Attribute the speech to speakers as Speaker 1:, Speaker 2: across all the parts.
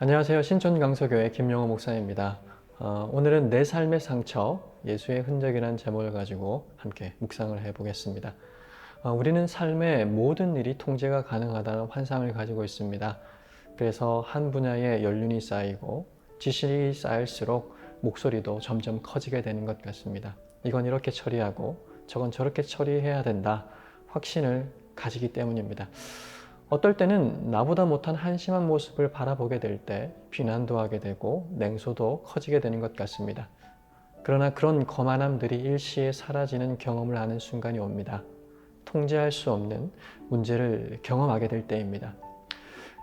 Speaker 1: 안녕하세요. 신촌 강서교회 김영호 목사입니다. 어, 오늘은 내 삶의 상처, 예수의 흔적이라는 제목을 가지고 함께 묵상을 해보겠습니다. 어, 우리는 삶의 모든 일이 통제가 가능하다는 환상을 가지고 있습니다. 그래서 한 분야에 연륜이 쌓이고 지식이 쌓일수록 목소리도 점점 커지게 되는 것 같습니다. 이건 이렇게 처리하고 저건 저렇게 처리해야 된다. 확신을 가지기 때문입니다. 어떨 때는 나보다 못한 한심한 모습을 바라보게 될 때 비난도 하게 되고 냉소도 커지게 되는 것 같습니다. 그러나 그런 거만함들이 일시에 사라지는 경험을 하는 순간이 옵니다. 통제할 수 없는 문제를 경험하게 될 때입니다.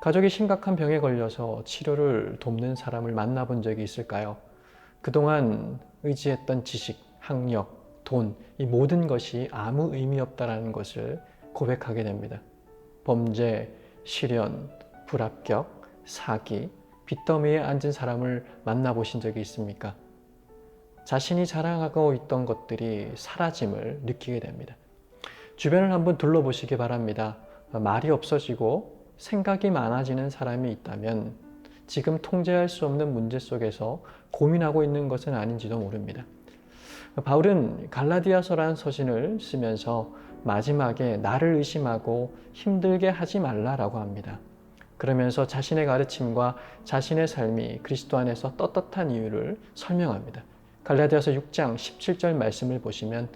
Speaker 1: 가족이 심각한 병에 걸려서 치료를 돕는 사람을 만나본 적이 있을까요? 그동안 의지했던 지식, 학력, 돈, 이 모든 것이 아무 의미 없다라는 것을 고백하게 됩니다. 범죄, 실연, 불합격, 사기, 빚더미에 앉은 사람을 만나보신 적이 있습니까? 자신이 자랑하고 있던 것들이 사라짐을 느끼게 됩니다. 주변을 한번 둘러보시기 바랍니다. 말이 없어지고 생각이 많아지는 사람이 있다면 지금 통제할 수 없는 문제 속에서 고민하고 있는 것은 아닌지도 모릅니다. 바울은 갈라디아서라는 서신을 쓰면서 마지막에 나를 의심하고 힘들게 하지 말라라고 합니다. 그러면서 자신의 가르침과 자신의 삶이 그리스도 안에서 떳떳한 이유를 설명합니다. 갈라디아서 6장 17절 말씀을 보시면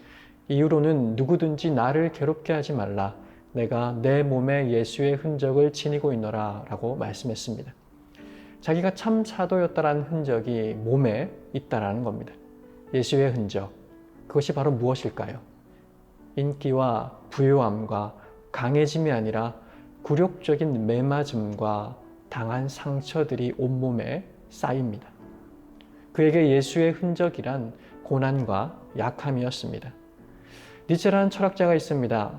Speaker 1: 이유로는 누구든지 나를 괴롭게 하지 말라. 내가 내 몸에 예수의 흔적을 지니고 있노라 라고 말씀했습니다. 자기가 참 사도였다라는 흔적이 몸에 있다라는 겁니다. 예수의 흔적. 그것이 바로 무엇일까요? 인기와 부유함과 강해짐이 아니라 굴욕적인 매맞음과 당한 상처들이 온몸에 쌓입니다. 그에게 예수의 흔적이란 고난과 약함이었습니다. 니체라는 철학자가 있습니다.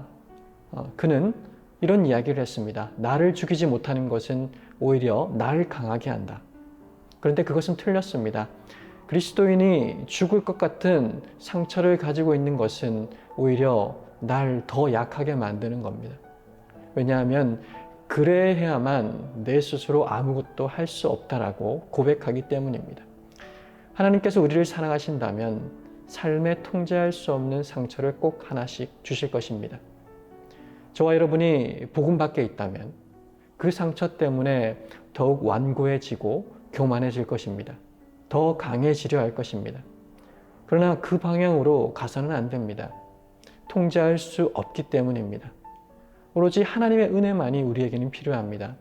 Speaker 1: 어, 그는 이런 이야기를 했습니다. 나를 죽이지 못하는 것은 오히려 나를 강하게 한다. 그런데 그것은 틀렸습니다. 그리스도인이 죽을 것 같은 상처를 가지고 있는 것은 오히려 날 더 약하게 만드는 겁니다. 왜냐하면 그래야만 내 스스로 아무것도 할 수 없다라고 고백하기 때문입니다. 하나님께서 우리를 사랑하신다면 삶에 통제할 수 없는 상처를 꼭 하나씩 주실 것입니다. 저와 여러분이 복음 밖에 있다면 그 상처 때문에 더욱 완고해지고 교만해질 것입니다. 더 강해지려 할 것입니다. 그러나 그 방향으로 가서는 안 됩니다. 통제할 수 없기 때문입니다. 오로지 하나님의 은혜만이 우리에게는 필요합니다.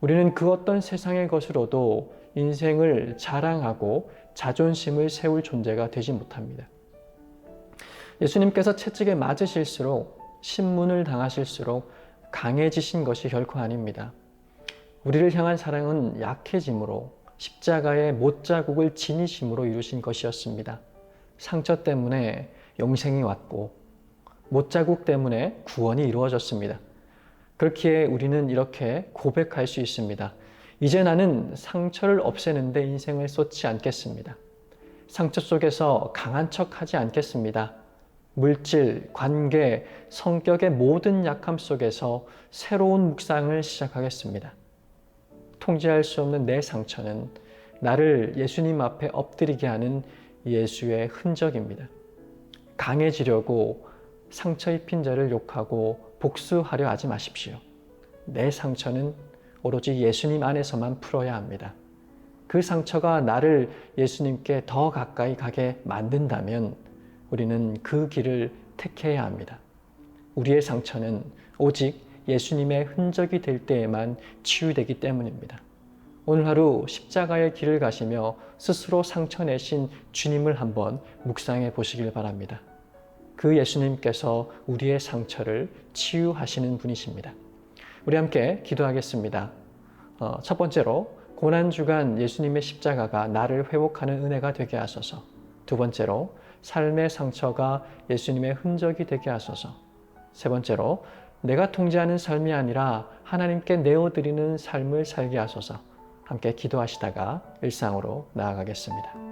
Speaker 1: 우리는 그 어떤 세상의 것으로도 인생을 자랑하고 자존심을 세울 존재가 되지 못합니다. 예수님께서 채찍에 맞으실수록 신문을 당하실수록 강해지신 것이 결코 아닙니다. 우리를 향한 사랑은 약해짐으로 십자가의 못자국을 지니심으로 이루신 것이었습니다. 상처 때문에 영생이 왔고 못자국 때문에 구원이 이루어졌습니다. 그렇기에 우리는 이렇게 고백할 수 있습니다. 이제 나는 상처를 없애는데 인생을 쏟지 않겠습니다. 상처 속에서 강한 척 하지 않겠습니다. 물질, 관계, 성격의 모든 약함 속에서 새로운 묵상을 시작하겠습니다. 통제할 수 없는 내 상처는 나를 예수님 앞에 엎드리게 하는 예수의 흔적입니다. 강해지려고 상처 입힌 자를 욕하고 복수하려 하지 마십시오. 내 상처는 오로지 예수님 안에서만 풀어야 합니다. 그 상처가 나를 예수님께 더 가까이 가게 만든다면 우리는 그 길을 택해야 합니다. 우리의 상처는 오직 예수님의 흔적이 될 때에만 치유되기 때문입니다. 오늘 하루 십자가의 길을 가시며 스스로 상처 내신 주님을 한번 묵상해 보시길 바랍니다. 그 예수님께서 우리의 상처를 치유하시는 분이십니다. 우리 함께 기도하겠습니다. 어, 첫 번째로 고난 주간 예수님의 십자가가 나를 회복하는 은혜가 되게 하소서. 두 번째로 삶의 상처가 예수님의 흔적이 되게 하소서. 세 번째로 내가 통제하는 삶이 아니라 하나님께 내어드리는 삶을 살게 하소서. 함께 기도하시다가 일상으로 나아가겠습니다.